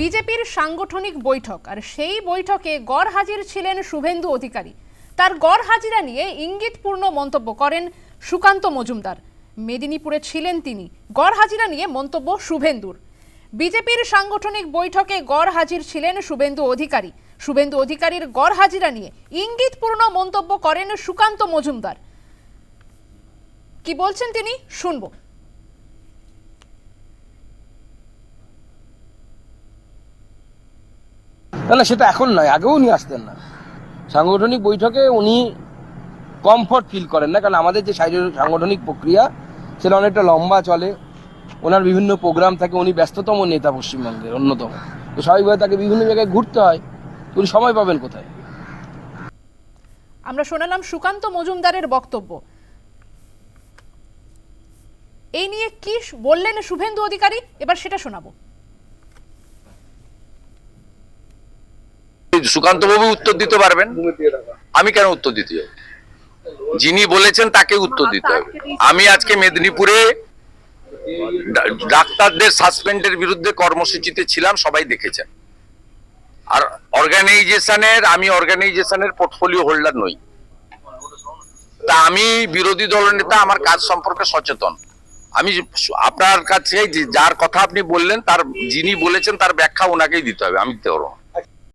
বিজেপির সাংগঠনিক বৈঠক, আর সেই বৈঠকে গড় হাজির ছিলেন শুভেন্দু অধিকারী। তার গড় হাজিরা নিয়ে ইঙ্গিতপূর্ণ মন্তব্য করেন সুকান্ত মজুমদার। মেদিনীপুরে ছিলেন তিনি, গড় হাজিরা নিয়ে মন্তব্য শুভেন্দুর। বিজেপির সাংগঠনিক বৈঠকে গড় হাজির ছিলেন শুভেন্দু অধিকারী। শুভেন্দু অধিকারীর গড় হাজিরা নিয়ে ইঙ্গিতপূর্ণ মন্তব্য করেন সুকান্ত মজুমদার। কি বলছেন তিনি? শুনব। না সেটা এখন নয়, আগেও উনি আসতেন না। সাংগঠনিক বৈঠকে উনি কমফর্ট ফিল করেন না, কারণ আমাদের যে সাংগঠনিক প্রক্রিয়া, সেটা অনেকটা লম্বা চলে। ওনার বিভিন্ন প্রোগ্রাম থাকে, উনি ব্যস্ততম নেতা পশ্চিমবঙ্গের, অন্যতম। তো স্বাভাবিকভাবে তাকে বিভিন্ন জায়গায় ঘুরতে হয় উনি সময় পাবেন কোথায়? আমরা শোনালাম সুকান্ত মজুমদারের বক্তব্য। এই নিয়ে কি বললেন শুভেন্দু অধিকারী? এবার সেটা শোনাবো। সুকান্ত বাবু উত্তর দিতে পারবেন? আমি কেন উত্তর দিতে যাব? যিনি বলেছেন তাকে উত্তর দিতে হবে। আমি আজকে মেদিনীপুরে ডাক্তারদের সাসপেন্ডের বিরুদ্ধে কর্মসূচিতে ছিলাম সবাই দেখেছেন। আর অর্গানাইজেশনের আমি অর্গানাইজেশনের পোর্টফোলিও হোল্ডার নই। তা আমি বিরোধী দলনেতা আমার কাজ সম্পর্কে সচেতন। আমি আপনার কাছে যে- যার কথা আপনি বললেন তার যিনি বলেছেন তার ব্যাখ্যা ওনাকেই দিতে হবে। আমি দিতে পারব।